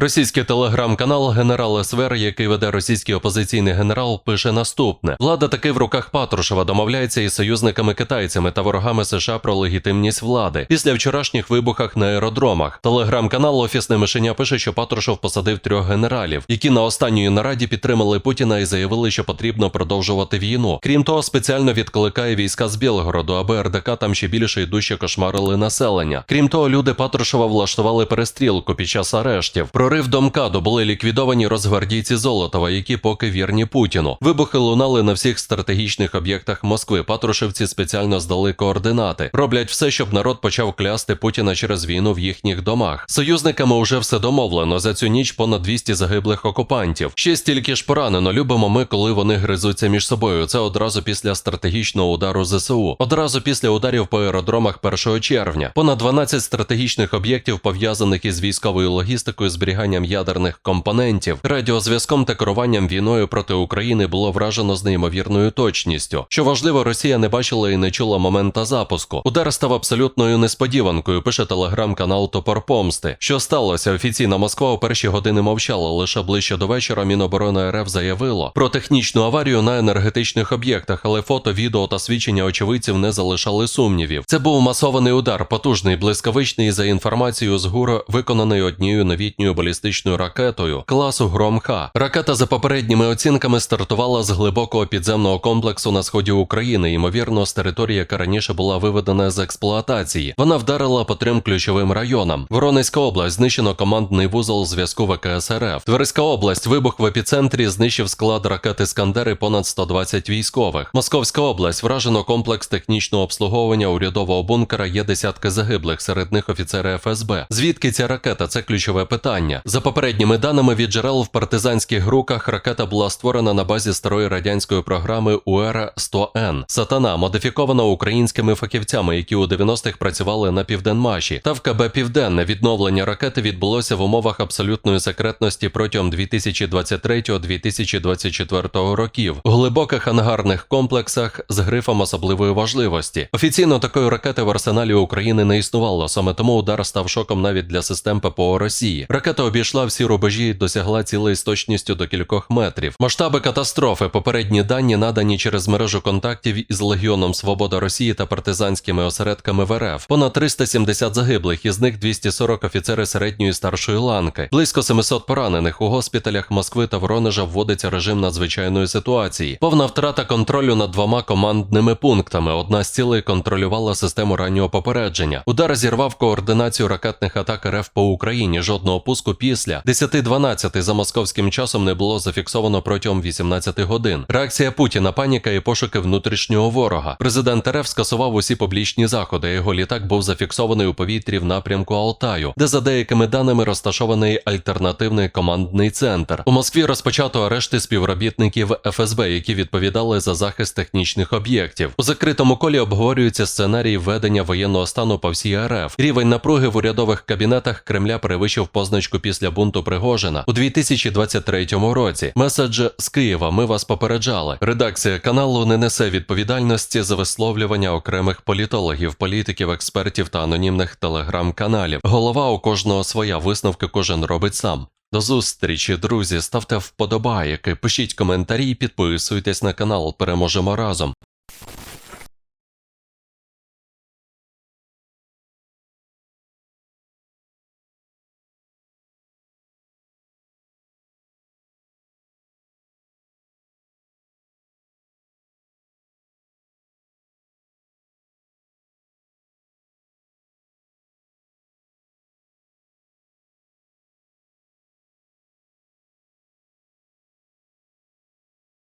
Російський телеграм-канал Генерал СВР, який веде російський опозиційний генерал, пише наступне: влада таки в руках Патрушева домовляється із союзниками китайцями та ворогами США про легітимність влади. Після вчорашніх вибухах на аеродромах. Телеграм-канал Офісне мишеня пише, що Патрушев посадив трьох генералів, які на останньої нараді підтримали Путіна і заявили, що потрібно продовжувати війну. Крім того, спеціально відкликає війська з Білгороду, аби РДК там ще більше і дужче кошмарили населення. Крім того, люди Патрушева влаштували перестрілку під час арештів. Прорив до були ліквідовані розгвардійці Золотова, які поки вірні Путіну. Вибухи лунали на всіх стратегічних об'єктах Москви. Патрушевці спеціально здали координати. Роблять все, щоб народ почав клясти Путіна через війну в їхніх домах. Союзниками вже все домовлено. За цю ніч понад 200 загиблих окупантів. Ще стільки ж поранено. Любимо ми, коли вони гризуться між собою. Це одразу після стратегічного удару ЗСУ. Одразу після ударів по аеродромах 1 червня. Понад 12 стратегічних об'єктів пов'язаних із військовою логістикою, зберіганням ядерних компонентів, радіозв'язком та керуванням війною проти України було вражено з неймовірною точністю. Що важливо, Росія не бачила і не чула момента запуску. Удар став абсолютною несподіванкою. Пише телеграм-канал Топор Помсти. Що сталося? Офіційна Москва у перші години мовчала. Лише ближче до вечора Міноборони РФ заявило про технічну аварію на енергетичних об'єктах, але фото, відео та свідчення очевидців не залишали сумнівів. Це був масований удар, потужний, блискавичний за інформацією з ГУР, виконаний однією новітньою балістичною ракетою класу Громха. Ракета за попередніми оцінками стартувала з глибокого підземного комплексу на сході України, ймовірно, з території, яка раніше була виведена з експлуатації. Вона вдарила по трьом ключовим районам. Воронезька область знищено командний вузол зв'язку ВКС РФ. Тверська область вибух в епіцентрі знищив склад ракети Скандери понад 120 військових. Московська область вражено комплекс технічного обслуговування урядового бункера. Є десятки загиблих, серед них офіцери ФСБ. Звідки ця ракета? Це ключове питання. За попередніми даними від джерел в партизанських групах, ракета була створена на базі старої радянської програми УЕРА 100 н Сатана модифікована українськими фахівцями, які у 90-х працювали на південмаші. Та в КБ Південне відновлення ракети відбулося в умовах абсолютної секретності протягом 2023-2024 років у глибоких ангарних комплексах з грифом особливої важливості. Офіційно такої ракети в арсеналі України не існувало. Саме тому удар став шоком навіть для систем ППО Росії. Ракета обійшла всі рубежі досягла цілей з точністю до кількох метрів. Масштаби катастрофи, попередні дані надані через мережу контактів із Легіоном Свобода Росії та партизанськими осередками в РФ. Понад 370 загиблих, із них 240 офіцери середньої старшої ланки. Близько 700 поранених у госпіталях Москви та Воронежа вводиться режим надзвичайної ситуації. Повна втрата контролю над двома командними пунктами. Одна з цілей контролювала систему раннього попередження. Удар зірвав координацію ракетних атак РФ по Україні. Жодного пуску після 10-12 за московським часом не було зафіксовано протягом 18 годин. Реакція Путіна, паніка і пошуки внутрішнього ворога. Президент РФ скасував усі публічні заходи. Його літак був зафіксований у повітрі в напрямку Алтаю, де за деякими даними розташований альтернативний командний центр. У Москві розпочато арешти співробітників ФСБ, які відповідали за захист технічних об'єктів. У закритому колі обговорюються сценарії введення воєнного стану по всій РФ. Рівень напруги в урядових кабінетах Кремля перевищив позначку після бунту Пригожина у 2023 році. Меседж з Києва. Ми вас попереджали. Редакція каналу не несе відповідальності за висловлювання окремих політологів, політиків, експертів та анонімних телеграм-каналів. Голова у кожного своя висновки кожен робить сам. До зустрічі, друзі. Ставте вподобайки, пишіть коментарі, підписуйтесь на канал. Переможемо разом.